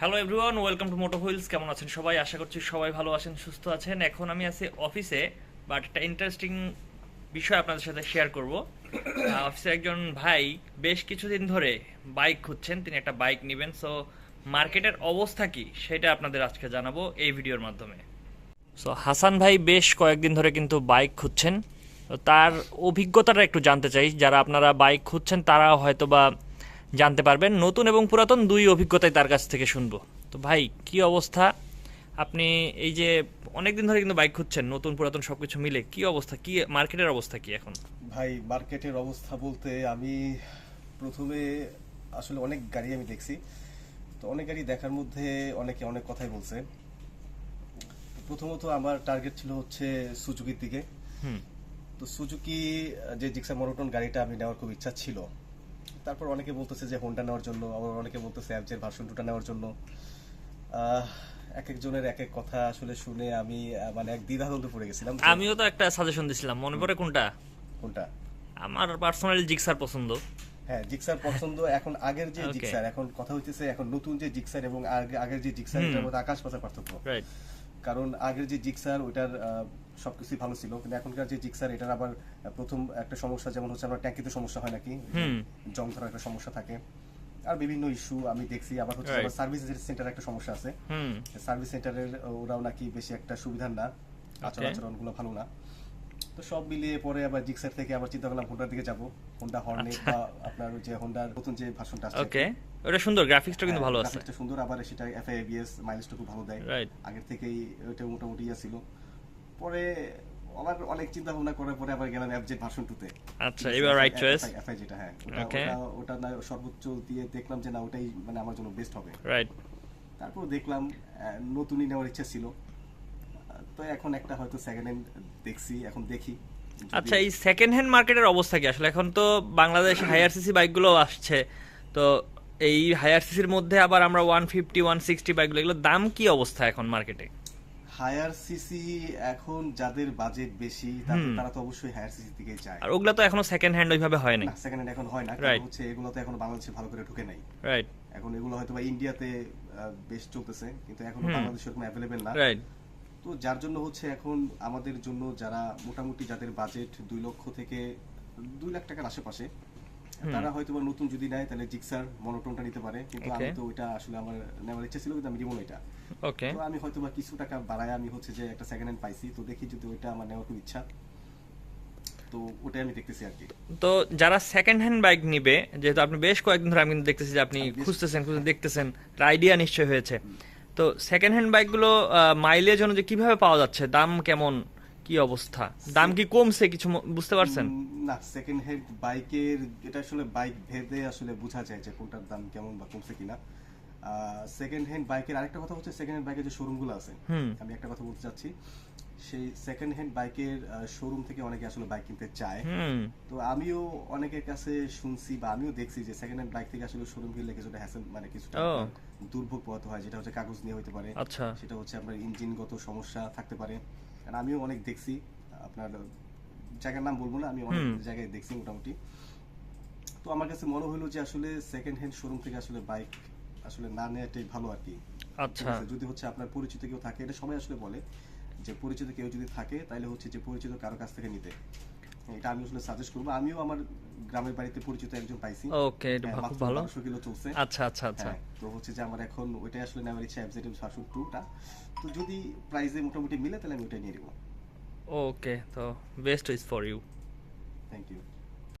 Hello everyone welcome to Moto Wheels কেমন আছেন সবাই? আশা করছি সবাই ভালো আছেন, সুস্থ আছেন। এখন আমি আছি অফিসে বাট একটা ইন্টারেস্টিং বিষয় আপনাদের সাথে শেয়ার করব। অফিসে একজন ভাই বেশ কিছুদিন ধরে বাইক খুঁজছেন, তিনি একটা বাইক নেবেন। সো মার্কেটের অবস্থা কি সেটা আপনাদের আজকে জানাব এই ভিডিওর মাধ্যমে। সো হাসান ভাই বেশ কয়েকদিন ধরে কিন্তু বাইক খুঁজছেন। তার অভিজ্ঞতাটা একটু জানতে চাই। যারা আপনারা বাইক খুঁজছেন, তারা হয়তো বা জানতে পারবেন। নতুন এবং পুরাতন দুই অভিজ্ঞতাই তার কাছ থেকে শুনব। তো ভাই কি অবস্থা? আপনি এই যে অনেক দিন ধরে কিন্তু বাইক খুঁজছেন নতুন পুরাতন সবকিছু মিলে কি অবস্থা? কি মার্কেটের অবস্থা কি এখন? ভাই মার্কেটের অবস্থা বলতে আমি প্রথমে আসলে অনেক গাড়ি আমি দেখছি। তো অনেক গাড়ি দেখার মধ্যে অনেকে অনেক কথাই বলছে। প্রথমত আমার টার্গেট ছিল হচ্ছে সুজুকির দিকে। তো সুজুকি যে জিক্সা মনোটন গাড়িটা আমি নেওয়ার খুব ইচ্ছা ছিল তারপর অনেকে বলতেছে যে হোন্ডা নেওয়ার জন্য আবার অনেকে বলতেছে অ্যাপজের ভার্সন টুটা নেওয়ার জন্য। এক একজনের এক এক কথা আসলে শুনে আমি মানে এক দ্বিধাদ্বন্দ্বে পড়ে গেছিলাম। আমিও তো একটা সাজেশন দিছিলাম। মনে পড়ে কোনটা? কোনটা? আমার পার্সোনালি জিক্সার পছন্দ। হ্যাঁ জিক্সার পছন্দ। এখন আগের যে. জিক্সার এখন কথা হইতেছে এখন নতুন যে জিক্সার এবং আগের যে জিক্সার এটার মধ্যে আকাশ পাতার পার্থক্য। কারণ আগের যে জিক্সার ওইটার আহ, সবকিছুই ভালো ছিল। কিন্তু এখনকার যে জিক্সার এটার আবার প্রথম একটা সমস্যা যেমন হচ্ছে আমার ট্যাঙ্কিতে সমস্যা হয় নাকি? জং ধরার একটা সমস্যা থাকে। আর বিভিন্ন ইস্যু আমি দেখছি আবার হচ্ছে. আবার সার্ভিস সেন্টার একটা সমস্যা আছে। হুম। সার্ভিস সেন্টারের ওরাও নাকি বেশি একটা সুবিধার না। আচরণ Okay. আচরণগুলো ভালো না। তো সব মিলিয়ে পরে আবার জিক্সার থেকে আবার চিন্তা করলাম হোন্ডার দিকে যাব। হোন্ডা হর্নেট আচ্ছা। বা আপনার যে হোন্ডার নতুন যে ভার্সনটা আছে। ওকে ওটা সুন্দর গ্রাফিক্সটা কিন্তু ভালো আছে। হ্যাঁ, সুন্দর আবার সেটা এফআই এবিএস মাইলেজটা খুব ভালো দেয়. আগের থেকেই ওটা মোটামুটি ছিল। পরে আবার অনেক চিন্তা ভাবনা করার পরে আবার গেলাম এফজেড ভার্সন 2 তে। আচ্ছা এবার রাইট চয়েস এফআই যেটা হ্যাঁ। ওটা ওটা- ওটা না সর্বোচ্চ দিয়ে দেখলাম যে না ওটাই মানে আমার জন্য বেস্ট হবে। রাইট তারপর দেখলাম নতুনই নেওয়ার ইচ্ছা ছিল। তো এখন একটা হয়তো সেকেন্ড হ্যান্ড দেখছি এখন দেখি। আচ্ছা এই সেকেন্ড হ্যান্ড মার্কেটের অবস্থা কি? আসলে এখন তো বাংলাদেশ হায়ার সিসি বাইকগুলো আসছে। তো এই হায়ার সিসির মধ্যে আবার আমরা ওয়ান ফিফটি ওয়ান সিক্সটি বাইকগুলো এগুলোর দাম কি অবস্থা এখন মার্কেটে হায়ার সিসি এখন যাদের বাজেট বেশি তারা তো অবশ্যই হায়ার সিসি দিকে যায়। আর ওগুলো তো এখনও সেকেন্ড হ্যান্ড ওইভাবে হয় না সেকেন্ড হ্যান্ড এখন হয় না কারণ হচ্ছে এগুলো তো এখন বাংলাদেশে ভালো করে ঢুকে নাই। রাইট এখন এগুলো হয়তো বা ইন্ডিয়াতে বেশ চলতেছে কিন্তু এখন বাংলাদেশে এরকম অ্যাভেলেবেল না। রাইট তো যার জন্য হচ্ছে এখন আমাদের জন্য যারা মোটামুটি যাদের বাজেট দুই লক্ষ থেকে দুই লাখ টাকার আশেপাশে। তারা হয়তো বা নতুন যদি নেয় তাহলে জিক্সার মনোটনটা নিতে পারে। কিন্তু আমি তো ওইটা আসলে আমার নেওয়ার ইচ্ছা ছিল কিন্তু আমি নিবো এটা। ওকে তো আমি হয়তো বা কিছু টাকা বাড়ায় আমি হচ্ছে যে একটা সেকেন্ড হ্যান্ড পাইছি। তো দেখি যদি ওইটা আমার নেওয়ার খুব ইচ্ছা। তো ওটাই আমি দেখতেছি আর কি। তো যারা সেকেন্ড হ্যান্ড বাইক নিবে যেহেতু আপনি বেশ কয়েকদিন ধরে আমি কিন্তু দেখতেছি যে আপনি আমি খুঁজতেছেন খুঁজে দেখতেছেন আইডিয়া নিশ্চয় হয়েছে। তো সেকেন্ড হ্যান্ড বাইকগুলো মাইলেজ অনুযায়ী কীভাবে পাওয়া যাচ্ছে? দাম কেমন? কি অবস্থা? দাম কি কমছে কিছু বুঝতে পারছেন? না সেকেন্ড হ্যান্ড বাইকের এটা আসলে বাইক ভেদে আসলে বোঝা যায় যে কোনটার দাম কেমন বা কমছে কিনা। সেকেন্ড হ্যান্ড বাইকের আরেকটা কথা হচ্ছে সেকেন্ড হ্যান্ড বাইকের যে শোরুমগুলো আছে আমি একটা কথা বলতে চাচ্ছি। সেই সেকেন্ড হ্যান্ড বাইকের শোরুম থেকে অনেকে আসলে বাইক কিনতে চায়। তো আমিও অনেকের কাছে শুনছি বা আমিও দেখছি যে সেকেন্ড হ্যান্ড বাইক থেকে আসলে শোরুম কিনলে কিছুটা হ্যাসেল মানে কিছুটা দুর্ভোগ পোহাতে হয় যেটা হচ্ছে কাগজ নিয়ে হতে পারে। আচ্ছা। সেটা হচ্ছে আপনার ইঞ্জিনগত সমস্যা থাকতে পারে। আর আমিও অনেক দেখছি আপনার জায়গার নাম বলব না আমি অনেক জায়গায় দেখছি মোটামুটি। তো আমার কাছে মনে হলো যে আসলে সেকেন্ড হ্যান্ড শোরুম থেকে আসলে বাইক আসলে না নেওয়াটাই ভালো আর কি। আচ্ছা। যদি হচ্ছে আপনার পরিচিত কেউ থাকে এটা সবাই আসলে বলে। যে পরিচিত কেউ যদি থাকে তাহলে হচ্ছে যে পরিচিত কারও কাছ থেকে নিতে। এটা আমি আসলে সাজেস্ট করব। আমিও আমার গ্রামের বাড়িতে পরিচিত একজন পাইছি। ওকে এটা হ্যাঁ, খুব ভালো। 1200 কিলো চলছে। আচ্ছা আচ্ছা আচ্ছা। হ্যাঁ, তো হচ্ছে যে আমার এখন ওইটাই আসলে নেওয়ার ইচ্ছা এফজেড শাসন টুটা তো যদি প্রাইসে মোটামুটি মিলে তাহলে আমি ওটাই নিয়ে নেব। ওকে তো best is for you thank you